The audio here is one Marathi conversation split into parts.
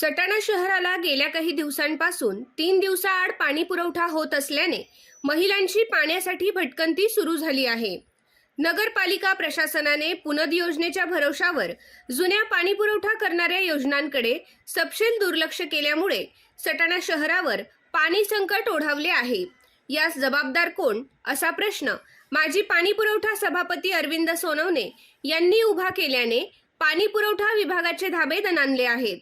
सटाणा शहराला गेल्या काही दिवसांपासून तीन दिवसाआड पाणी पुरवठा होत असल्याने महिलांची पाण्यासाठी भटकंती सुरू झाली आहे. नगरपालिका प्रशासनाने पुनद योजनेच्या भरोशावर जुन्या पाणी पुरवठा करणाऱ्या योजनांकडे सपशेल दुर्लक्ष केल्यामुळे सटाणा शहरावर पाणी संकट ओढावले आहे. यास जबाबदार कोण? असा प्रश्न माजी पाणी पुरवठा सभापती अरविंद सोनवणे यांनी उभा केल्याने पाणी पुरवठा विभागाचे धाबे दणानले आहेत.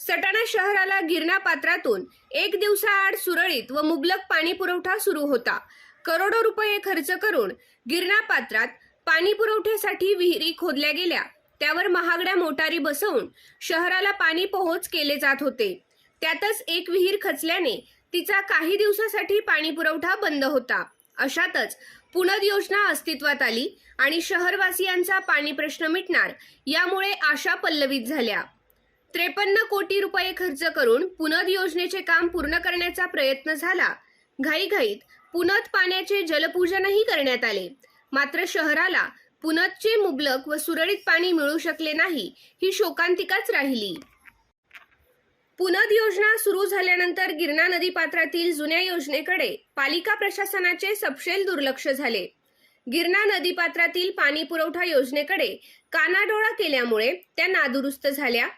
सटाणा शहराला गिरणा पात्रातून एक दिवसाआड सुरळीत व मुबलक पाणी पुरवठा सुरू होता. करोडो रुपये खर्च करून गिरणा पात्रात पाणी पुरवठ्यासाठी विहिरी खोदल्या गेल्या. त्यावर महागड्या मोटारी बसवून शहराला पाणी पोहोच केले जात होते. त्यातच एक विहीर खचल्याने तिचा काही दिवसासाठी पाणी पुरवठा बंद होता. अशातच पुनद योजना अस्तित्वात आली आणि शहरवासियांचा पाणी प्रश्न मिटणार यामुळे आशा पल्लवित झाल्या. त्रेपन्न कोटी रुपये खर्च करून पुनद योजनेचे काम पूर्ण करण्याचा प्रयत्न झाला. घाईघाईत पुनद पाण्याचे जलपूजनही करण्यात आले. मात्र शहराला पुनदचे मुबलक व सुरळीत पाणी मिळू शकले नाही ही शोकांतिकाच राहिली. पुनद योजना सुरू झाल्यानंतर गिरणा नदी पात्रातील जुन्या योजनेकडे पालिका प्रशासनाचे सपशेल दुर्लक्ष झाले. गिरणा नदीपात्रातील पाणी पुरवठा योजनेकडे कानाडोळा केल्यामुळे त्या नादुरुस्त झाल्या.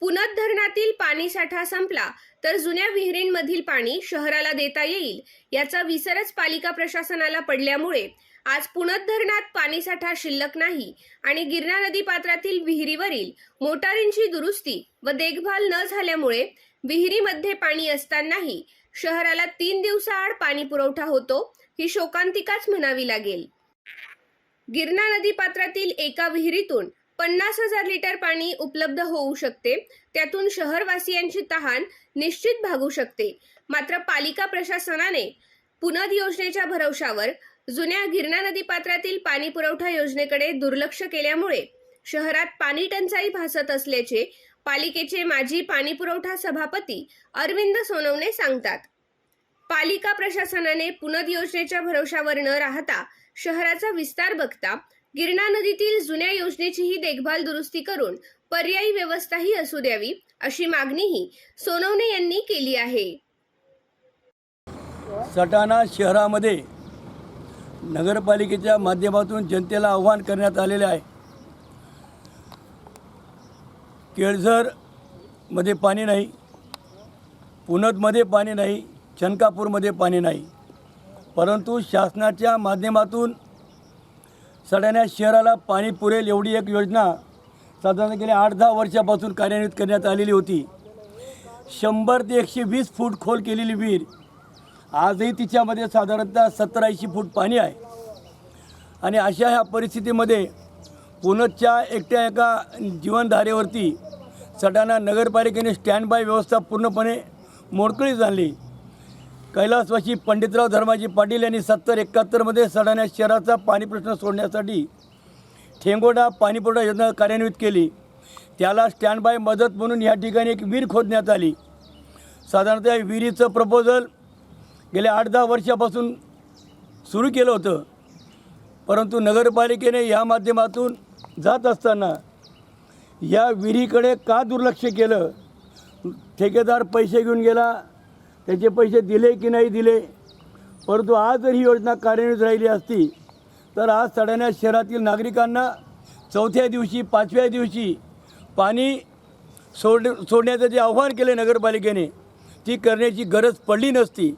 पुनद धरणातील पाणी साठा संपला तर जुन्या विहिरींमधील पाणी शहराला देता येईल याचा विसरच पालिका प्रशासनाला पडल्यामुळे आज पुनद धरणात पाणीसाठा शिल्लक नाही आणि गिरणा नदी पात्रातील विहिरीवरील मोटारींची दुरुस्ती व देखभाल न झाल्यामुळे विहिरीमध्ये पाणी असतानाही शहराला तीन दिवसाआड पाणी पुरवठा होतो ही शोकांतिकाच म्हणावी लागेल. गिरणा नदी पात्रातील एका विहिरीतून पन्नास हजार लिटर पाणी उपलब्ध होऊ शकते. त्यातून शहरवासियांची तहान निश्चित भागू शकते. मात्र पालिका प्रशासनाने पुनद योजनेच्या भरवशावर जुन्या गिरणा नदी पात्रातील पाणी पुरवठा योजनेकडे दुर्लक्ष केल्यामुळे शहरात पाणी टंचाई भासत असल्याचे पालिकेचे माजी पाणी पुरवठा सभापती अरविंद सोनवणे सांगतात. पालिका प्रशासनाने पुनद योजनेच्या भरवशावर न राहता शहराचा विस्तार बघता गिरणा नदीतील जुन्या योजनेचीही देखभाल दुरुस्ती करून पर्यायी व्यवस्थाही असू द्यावी अशी मागणीही सोनवणे यांनी केली आहे. सटाणा शहरामध्ये नगरपालिकेच्या माध्यमातून जनतेला आव्हान करण्यात आलेले आहे. केळझरमध्ये पाणी नाही पुनदमध्ये पाणी नाही चनकापूरमध्ये पाणी नाही परंतु शासनाच्या माध्यमातून सड्याण्या शहराला पाणी पुरेल एवढी एक योजना साधारण गेल्या आठ दहा वर्षापासून कार्यान्वित करण्यात आलेली होती. शंभर ते एकशे वीस फूट खोल केलेली विहीर. आजही तिच्यामध्ये साधारणतः सत्तर ऐंशी फूट पाणी आहे. आणि अशा ह्या परिस्थितीमध्ये पुनच्या एकट्या एका जीवनधारेवरती सटाणा नगरपालिकेने स्टँड बाय व्यवस्था पूर्णपणे मोडकळीस आणली. कैलासवासी पंडितराव धर्माजी पाटील यांनी सत्तर एकाहत्तरमध्ये सडाण्या शहराचा पाणी प्रश्न सोडण्यासाठी ठेंगोडा पाणीपुरवठा योजना कार्यान्वित केली. त्याला स्टँड बाय मदत म्हणून या ठिकाणी एक विहीर खोदण्यात आली. साधारणतः या विहिरीचं प्रपोजल गेल्या आठ दहा वर्षापासून सुरू केलं होतं. परंतु नगरपालिकेने या माध्यमातून जात असताना या विहिरीकडे का दुर्लक्ष केलं? ठेकेदार पैसे घेऊन गेला त्याचे पैसे दिले की नाही दिले? परंतु आज जर ही योजना कार्यान्वित राहिली असती तर आज सडाण्या शहरातील नागरिकांना चौथ्या दिवशी पाचव्या दिवशी पाणी सोड सोडण्याचं जे आव्हान केलं नगरपालिकेने ती करण्याची गरज पडली नसती.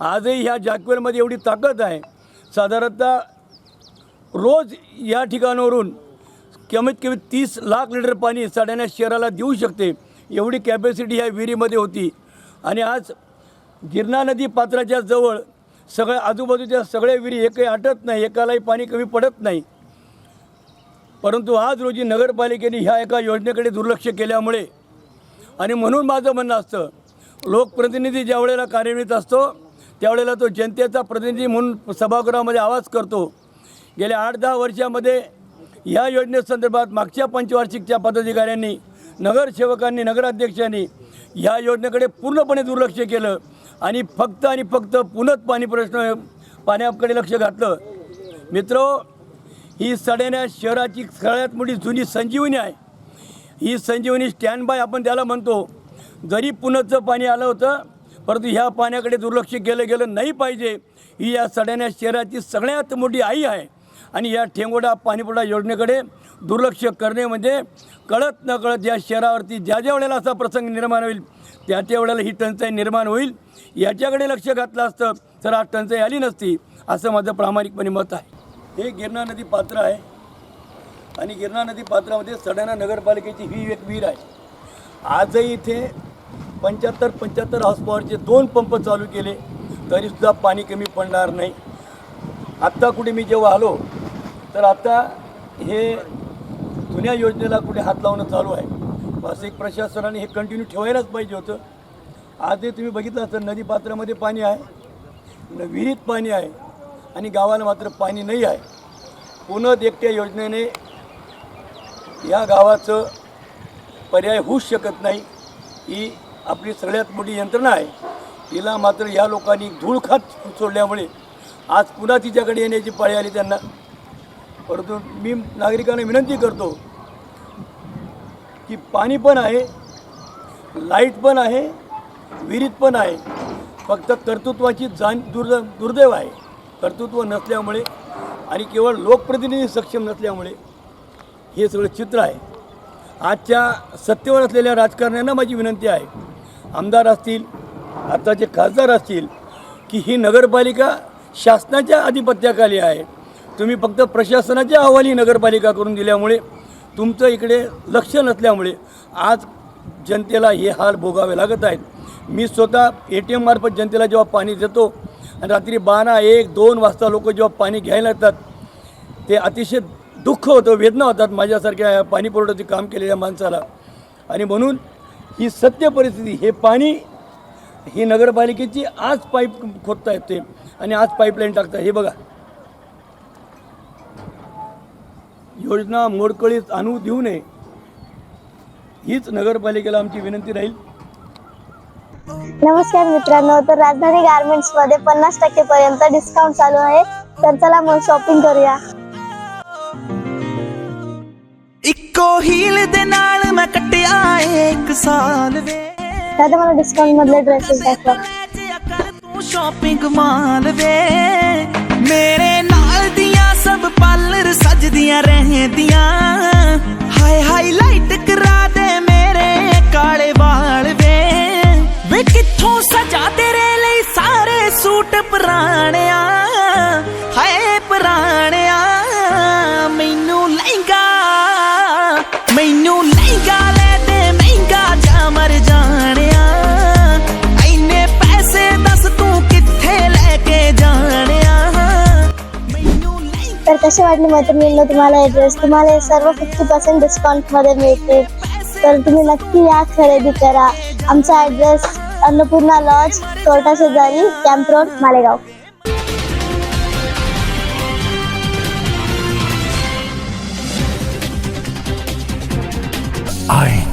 आजही ह्या जाकवेलमध्ये एवढी ताकद आहे. साधारणतः रोज या ठिकाणावरून कमीत कमी तीस लाख लिटर पाणी सडाण्या शहराला देऊ शकते एवढी कॅपॅसिटी ह्या विहिरीमध्ये होती. आणि आज गिरणा नदी पात्राच्या जवळ सगळ्या आजूबाजूच्या सगळ्या विहिरी एकही आटत नाही एकालाही पाणी कमी पडत नाही. परंतु आज रोजी नगरपालिकेने ह्या एका योजनेकडे दुर्लक्ष केल्यामुळे आणि म्हणून माझं म्हणणं असतं लोकप्रतिनिधी ज्या वेळेला कार्यान्वित असतो त्यावेळेला तो जनतेचा प्रतिनिधी म्हणून सभागृहामध्ये आवाज करतो. गेल्या आठ दहा वर्षामध्ये या योजनेसंदर्भात मागच्या पंचवार्षिकच्या पदाधिकाऱ्यांनी नगरसेवकांनी नगराध्यक्षांनी ह्या योजनेकडे पूर्णपणे दुर्लक्ष केलं. आणि फक्त आणि फक्त पुनत पाणी प्रश्न पाण्याकडे लक्ष घातलं. मित्र ही सड्याण्या शहराची सगळ्यात मोठी जुनी संजीवनी आहे. ही संजीवनी स्टँड बाय आपण त्याला म्हणतो. जरी पुनतचं पाणी आलं होतं परंतु ह्या पाण्याकडे दुर्लक्ष केलं गेलं नाही पाहिजे. ही या सड्याण्या शहराची सगळ्यात मोठी आई आहे. आणि या ठेंगोडा पाणीपुरवठा योजनेकडे दुर्लक्ष करणे म्हणजे कळत न कळत या शहरावरती ज्या ज्या वेळेला असा प्रसंग निर्माण होईल त्या त्या वेळेला ही टंचाई निर्माण होईल. याच्याकडे लक्ष घातलं असतं तर आज टंचाई आली नसती असं माझं प्रामाणिकपणे मत आहे. हे गिरणा नदी पात्र आहे. आणि गिरणा नदी पात्रामध्ये सडाणा नगरपालिकेची ही एक विहीर आहे. आजही इथे पंच्याहत्तर पंच्याहत्तर हॉर्स पॉवरचे दोन पंप चालू केले तरीसुद्धा पाणी कमी पडणार नाही. आत्ता कुठे मी जेव्हा आलो तर आत्ता हे जुन्या योजनेला कुठे हात लावणं चालू आहे. वासिक प्रशासनाने हे कंटिन्यू ठेवायलाच पाहिजे होतं. आजही तुम्ही बघितलं तर नदी पात्रामध्ये पाणी आहे न विहिरीत पाणी आहे आणि गावाला मात्र पाणी नाही आहे. पुनद एकट्या योजनेने या गावाचं पर्याय होऊच शकत नाही. ही आपली सगळ्यात मोठी यंत्रणा आहे. तिला मात्र या लोकांनी धूळ खात सोडल्यामुळे आज पुन्हा तिच्याकडे येण्याची पाळी आली त्यांना. परंतु मी नागरिकांना विनंती करतो की पाणी पण आहे लाइट पण आहे विहिरीत पण आहे. फक्त कर्तृत्वाची जाण दुर्द दुर्दैव आहे. कर्तृत्व नसल्यामुळे आणि केवळ लोकप्रतिनिधी सक्षम नसल्यामुळे हे सगळं चित्र आहे. आजच्या सत्तेवर असलेल्या राजकारण्यांना माझी विनंती आहे. आमदार असतील आताचे खासदार असतील की ही नगरपालिका शासनाच्या आधिपत्याखाली आहे. तुम्ही फक्त प्रशासनाच्या अहवाली नगरपालिका करून दिल्यामुळे तुमचं इकडे लक्ष नसल्यामुळे आज जनतेला हे हाल भोगावे लागत आहेत. मी स्वतः ए टी एममार्फत जनतेला जेव्हा पाणी देतो आणि रात्री बारा एक दोन वाजता लोक जेव्हा पाणी घ्यायला येतात ते अतिशय दुःख होतं वेदना होतात माझ्यासारख्या पाणी पुरवठ्याचे काम केलेल्या माणसाला. आणि म्हणून ही सत्य परिस्थिती हे पाणी ही नगरपालिकेची आज पाईप खोदता येते आणि आज पाईपलाईन टाकतात हे बघा योजना मोडकळीत आणू देऊ नये हीच नगरपालिकेला आमची विनंती राहील नमस्कार मित्रांनो तर राजधानी गार्मेंट्स मध्ये पन्नास टक्के पर्यंत डिस्काउंट चालू आहे तर चला मग शॉपिंग करूया ਇੱਕੋ ਹੀਲ ਦੇ ਨਾਲ ਮੈਂ ਕੱਟਿਆ ਏ ਇੱਕ ਸਾਲ ਵੇ दादा मला डिस्काउंट मधले ड्रेसेस दाखवा ਜਿਆ ਕਰ ਤੂੰ ਸ਼ਾਪਿੰਗ ਮਾਲ ਵੇ। ਮੇਰੇ ਨਾਲ ਦੀਆਂ ਸਭ ਪਾਰਲਰ ਸਜਦੀਆਂ ਰਹਿੰਦੀਆਂ। वाटले मैत्रिणींनो तुम्हाला हे तुम्हाला हे सर्व फिफ्टी पर्सेंट डिस्काउंट मध्ये मिळते. तर तुम्ही नक्की या खरेदी करा. आमचा ऍड्रेस अन्नपूर्णा लॉज कोर्टा शेजारी कॅम्प रोड मालेगाव. I